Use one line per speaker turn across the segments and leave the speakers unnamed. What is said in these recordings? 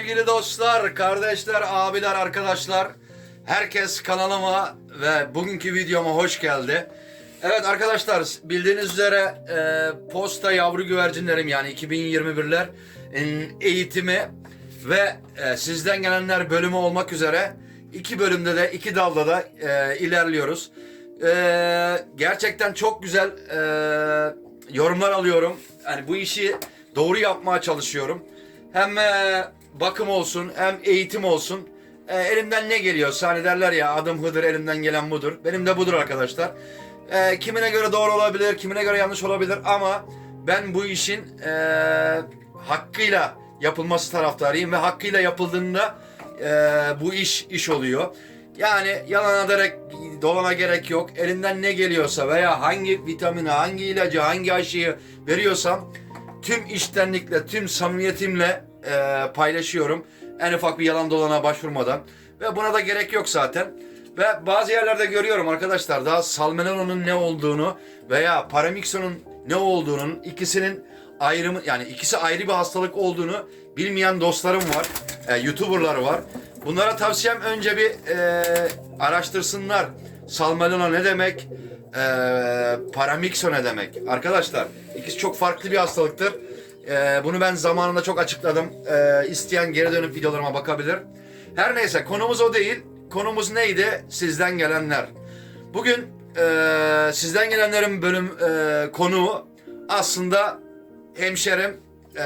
sevgili dostlar, kardeşler, abiler, arkadaşlar. Herkes kanalıma ve bugünkü videoma hoş geldi. Evet arkadaşlar bildiğiniz üzere e, posta yavru güvercinlerim yani 2021'ler eğitimi ve e, sizden gelenler bölümü olmak üzere iki bölümde de iki dalda da e, ilerliyoruz. E, gerçekten çok güzel e, yorumlar alıyorum. Yani bu işi doğru yapmaya çalışıyorum. Hem e, bakım olsun hem eğitim olsun. E, elimden ne geliyorsa hani derler ya adım Hıdır elimden gelen budur. Benim de budur arkadaşlar. E, kimine göre doğru olabilir, kimine göre yanlış olabilir ama ben bu işin e, hakkıyla yapılması taraftarıyım ve hakkıyla yapıldığında e, bu iş iş oluyor. Yani yalan ederek dolana gerek yok. Elinden ne geliyorsa veya hangi vitamini, hangi ilacı, hangi aşıyı veriyorsam tüm iştenlikle, tüm samimiyetimle e, paylaşıyorum. En ufak bir yalan dolana başvurmadan. Ve buna da gerek yok zaten. Ve bazı yerlerde görüyorum arkadaşlar daha salmonella'nın ne olduğunu veya paramixonun ne olduğunun ikisinin ayrımı yani ikisi ayrı bir hastalık olduğunu bilmeyen dostlarım var. E, YouTuber'lar var. Bunlara tavsiyem önce bir e, araştırsınlar. Salmonella ne demek? E, paramixo ne demek? Arkadaşlar ikisi çok farklı bir hastalıktır. E, bunu ben zamanında çok açıkladım. E, isteyen geri dönüp videolarıma bakabilir. Her neyse konumuz o değil. Konumuz neydi? Sizden gelenler. Bugün e, sizden gelenlerin bölüm e, konuğu aslında hemşerim e,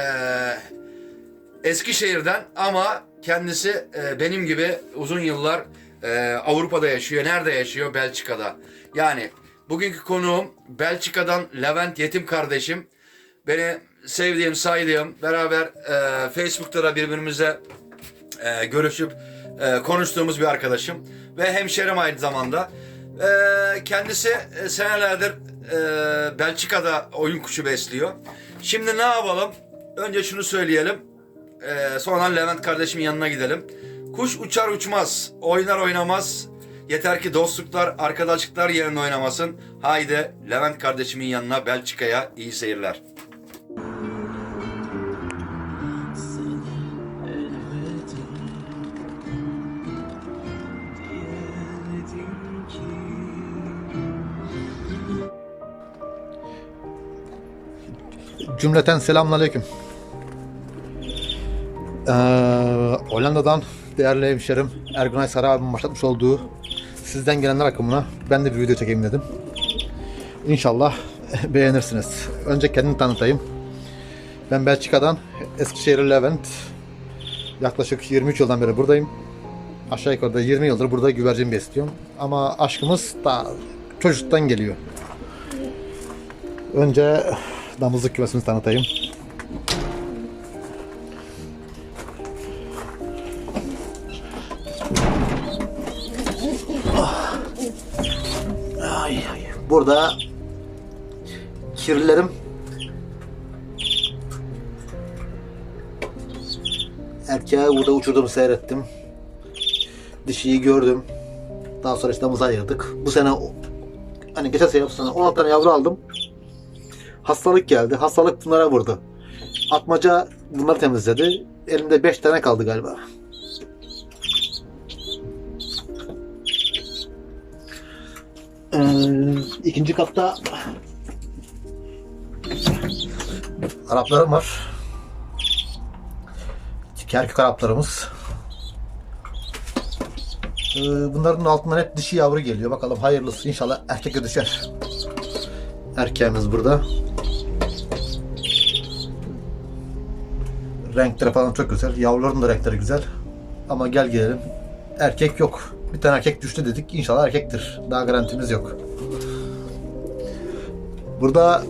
Eskişehir'den ama kendisi e, benim gibi uzun yıllar e, Avrupa'da yaşıyor. Nerede yaşıyor? Belçika'da. Yani bugünkü konuğum Belçika'dan Levent Yetim kardeşim. Beni sevdiğim, saydığım, beraber e, Facebook'ta da birbirimize e, görüşüp e, konuştuğumuz bir arkadaşım ve hemşerim aynı zamanda. E, kendisi e, senelerdir e, Belçika'da oyun kuşu besliyor. Şimdi ne yapalım? Önce şunu söyleyelim. E, sonra Levent kardeşimin yanına gidelim. Kuş uçar uçmaz, oynar oynamaz. Yeter ki dostluklar, arkadaşlıklar yerine oynamasın. Haydi Levent kardeşimin yanına Belçika'ya iyi seyirler.
Cümleten selamünaleyküm. Ee, Hollanda'dan değerli hemşerim Ergunay Sarı abim başlatmış olduğu sizden gelenler akımına ben de bir video çekeyim dedim. İnşallah beğenirsiniz. Önce kendimi tanıtayım. Ben Belçika'dan Eskişehir Levent. Yaklaşık 23 yıldan beri buradayım. Aşağı yukarı da 20 yıldır burada güvercin besliyorum. Ama aşkımız da çocukluktan geliyor. Önce damızlık kümesini tanıtayım. Ay, ay. Burada kirlilerim erkeği burada uçurdum seyrettim. Dişiyi gördüm. Daha sonra işte damızı ayırdık. Bu sene hani geçen sene bu sene 16 tane yavru aldım. Hastalık geldi. Hastalık bunlara vurdu. Atmaca bunları temizledi. Elimde 5 tane kaldı galiba. Ee, ikinci katta Araplarım var. Kerkük Araplarımız. Ee, bunların altından hep dişi yavru geliyor. Bakalım hayırlısı. İnşallah erkek düşer. Erkeğimiz burada. Renkleri falan çok güzel. Yavruların da renkleri güzel. Ama gel gelelim. Erkek yok. Bir tane erkek düştü dedik. İnşallah erkektir. Daha garantimiz yok. Burada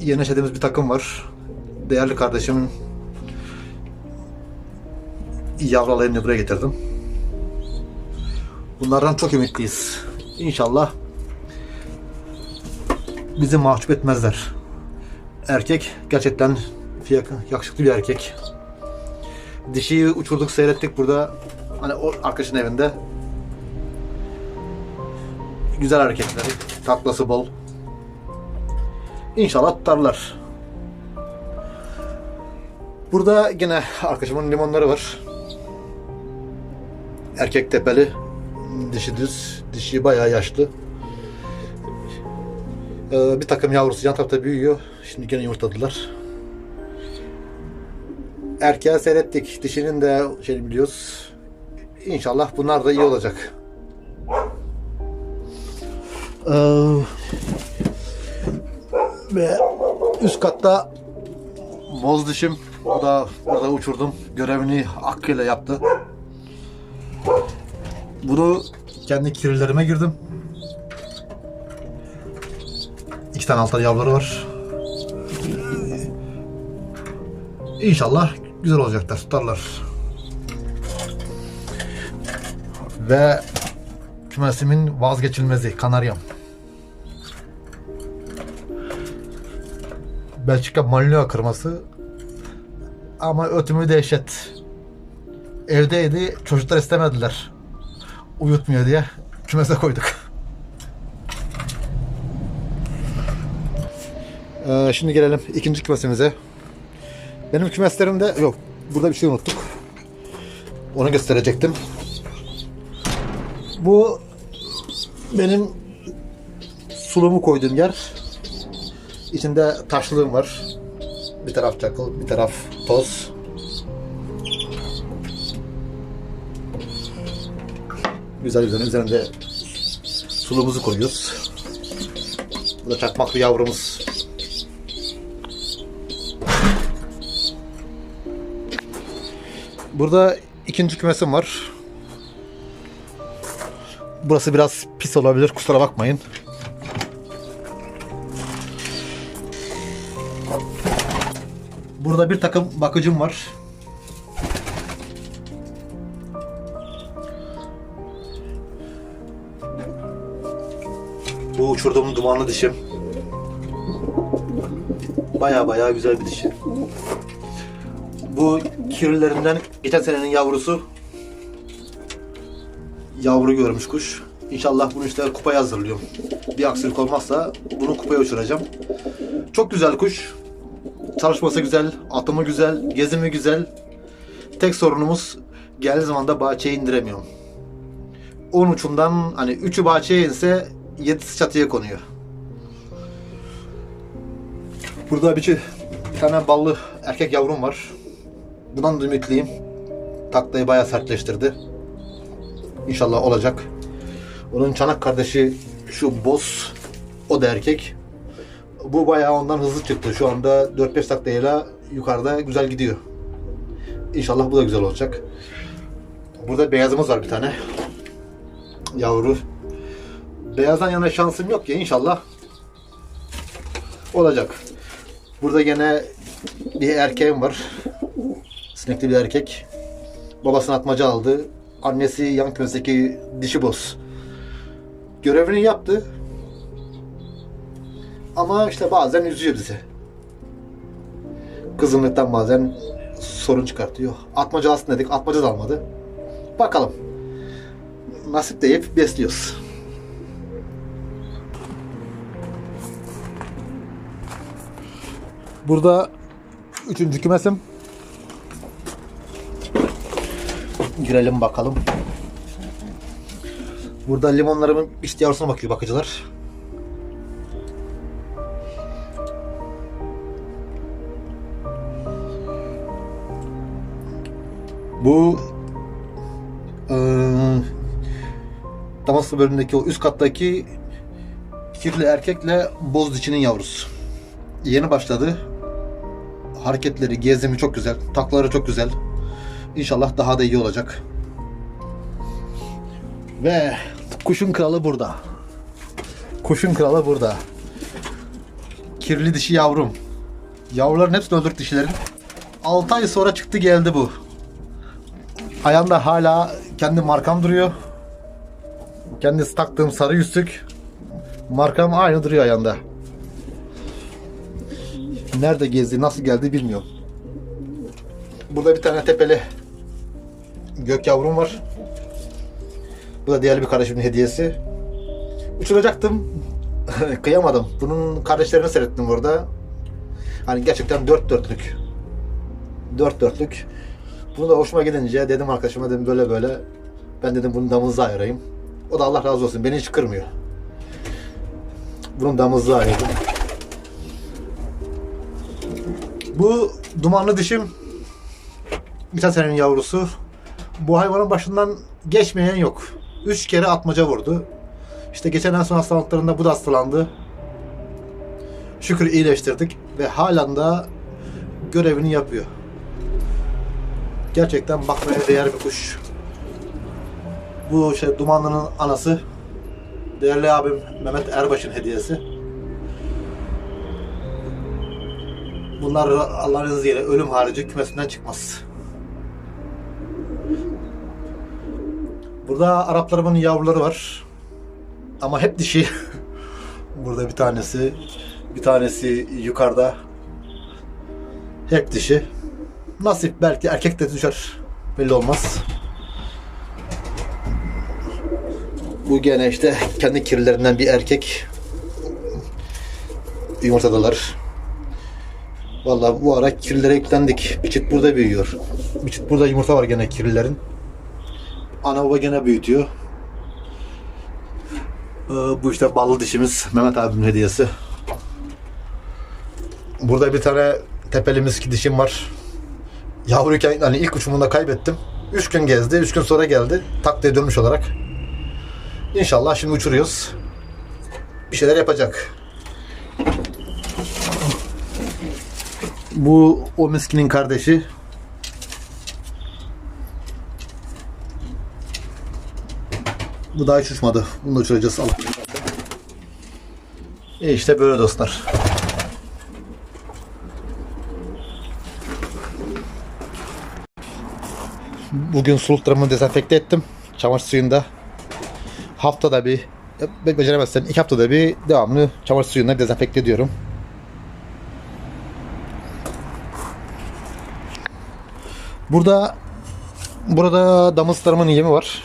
yeni yaşadığımız bir takım var. Değerli kardeşimin yavrularını buraya getirdim. Bunlardan çok ümitliyiz. İnşallah bizi mahcup etmezler. Erkek gerçekten yakışıklı bir erkek. Dişiyi uçurduk seyrettik burada. Hani o arkadaşın evinde. Güzel hareketleri. Taklası bol. İnşallah tutarlar. Burada gene arkadaşımın limonları var. erkek tepeli. Dişi düz. Dişi bayağı yaşlı. Ee, bir takım yavrusu yan tarafta büyüyor. Şimdi gene yumurtladılar. Erkeğe seyrettik. Dişinin de şey biliyoruz. İnşallah bunlar da iyi olacak. Ee, ve üst katta boz dişim. Bu da burada uçurdum. Görevini hakkıyla yaptı. Bunu kendi kirlilerime girdim. İki tane altta yavruları var. İnşallah güzel olacaklar, tutarlar. Ve kümesimin vazgeçilmezi kanaryam. Belçika Malinois kırması ama ötümü dehşet. Evdeydi, çocuklar istemediler. Uyutmuyor diye kümese koyduk. Ee, şimdi gelelim ikinci kümesimize. Benim kümeslerimde yok. Burada bir şey unuttuk. Onu gösterecektim. Bu benim sulumu koyduğum yer. İçinde taşlığım var. Bir taraf çakıl, bir taraf toz. Güzel güzel üzerinde sulumuzu koyuyoruz. Bu da çakmaklı yavrumuz. Burada ikinci kümesim var. Burası biraz pis olabilir. Kusura bakmayın. Burada bir takım bakıcım var. Bu uçurduğum dumanlı dişim. Baya baya güzel bir dişi. Bu kirlilerinden geçen senenin yavrusu. Yavru görmüş kuş. İnşallah bunu işte kupaya hazırlıyorum. Bir aksilik olmazsa bunu kupaya uçuracağım. Çok güzel kuş. Çalışması güzel, atımı güzel, gezimi güzel. Tek sorunumuz geldiği zaman da bahçeye indiremiyorum. 10 uçumdan hani 3'ü bahçeye inse 7'si çatıya konuyor. Burada bir, çi- bir tane ballı erkek yavrum var. Bundan da ümitliyim. Taklayı bayağı sertleştirdi. İnşallah olacak. Onun çanak kardeşi şu boz. O da erkek. Bu bayağı ondan hızlı çıktı. Şu anda 4-5 taktayla yukarıda güzel gidiyor. İnşallah bu da güzel olacak. Burada beyazımız var bir tane. Yavru. Beyazdan yana şansım yok ya inşallah olacak. Burada gene bir erkeğim var. Sinekli bir erkek. Babasını atmaca aldı. Annesi yan kümesteki dişi boz. Görevini yaptı. Ama işte bazen üzüyor bizi. Kızımlıktan bazen sorun çıkartıyor. Atmaca alsın dedik. Atmaca da almadı. Bakalım. Nasip deyip besliyoruz. Burada üçüncü kümesim. Girelim bakalım. Burada limonlarımın işte yavrusuna bakıyor bakıcılar. Bu eee Damaslı bölümündeki o üst kattaki kirli erkekle boz dişinin yavrusu. Yeni başladı. Hareketleri, gezimi çok güzel. Takları çok güzel. İnşallah daha da iyi olacak. Ve kuşun kralı burada. Kuşun kralı burada. Kirli dişi yavrum. Yavruların hepsini öldürdük dişilerin. 6 ay sonra çıktı geldi bu. Ayağında hala kendi markam duruyor. Kendisi taktığım sarı yüzük. Markam aynı duruyor ayağında. Nerede gezdi, nasıl geldi bilmiyorum. Burada bir tane tepeli gök yavrum var. Bu da diğer bir kardeşimin hediyesi. Uçuracaktım. Kıyamadım. Bunun kardeşlerini seyrettim burada. Hani gerçekten dört dörtlük. Dört dörtlük. Bunu da hoşuma gidince dedim arkadaşıma dedim böyle böyle Ben dedim bunun damızlığı ayırayım. O da Allah razı olsun beni hiç kırmıyor. Bunun damızlığı ayırdım. Bu dumanlı dişim geçen senenin yavrusu. Bu hayvanın başından geçmeyen yok. Üç kere atmaca vurdu. İşte geçen en son hastalıklarında bu da hastalandı. Şükür iyileştirdik ve halen da görevini yapıyor. Gerçekten bakmaya değer bir kuş. Bu şey Dumanlı'nın anası değerli abim Mehmet Erbaş'ın hediyesi. Bunlar Allah'ın izniyle ölüm harici kümesinden çıkmaz. Burada Araplarımın yavruları var. Ama hep dişi. Burada bir tanesi, bir tanesi yukarıda. Hep dişi. Nasip belki erkek de düşer. Belli olmaz. Bu gene işte kendi kirlilerinden bir erkek. Yumurtadalar. Vallahi bu ara kirlilere yüklendik. Bir çift burada büyüyor. Bir çift burada yumurta var gene kirlilerin. Ana baba gene büyütüyor. Ee, bu işte ballı dişimiz Mehmet abimin hediyesi. Burada bir tane tepeli miski dişim var. Yavruyken hani ilk uçumunda kaybettim. 3 gün gezdi. 3 gün sonra geldi. Taktiğe dönmüş olarak. İnşallah şimdi uçuruyoruz. Bir şeyler yapacak. Bu o miskinin kardeşi. Bu daha hiç uçmadı. Bunu da uçuracağız. Allah. E işte böyle dostlar. Bugün suluklarımı dezenfekte ettim. Çamaşır suyunda. Haftada bir, be- beceremezsen iki haftada bir devamlı çamaşır suyunda dezenfekte ediyorum. Burada burada damızlarımın yemi var.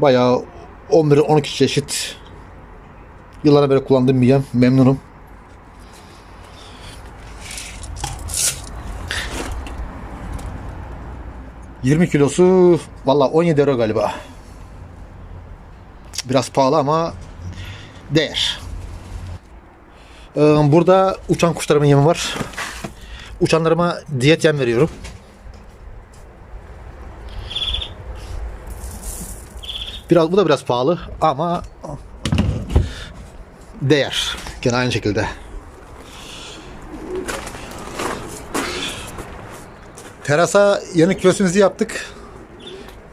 Bayağı 11-12 çeşit yıllara beri kullandığım bir yem. Memnunum. ...20 kilosu... ...valla 17 euro galiba. Biraz pahalı ama... ...değer. Ee, burada uçan kuşlarımın yemi var. Uçanlarıma diyet yem veriyorum. Biraz bu da biraz pahalı ama değer. Gene aynı şekilde. Terasa yeni küresimizi yaptık.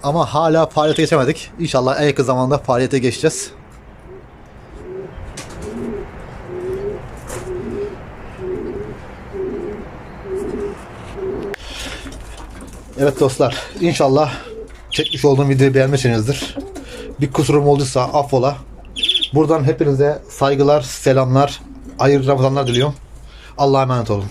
Ama hala faaliyete geçemedik. İnşallah en yakın zamanda faaliyete geçeceğiz. Evet dostlar, inşallah çekmiş olduğum videoyu beğenmişsinizdir. Bir kusurum olduysa affola. Buradan hepinize saygılar, selamlar, hayırlı Ramazanlar diliyorum. Allah'a emanet olun.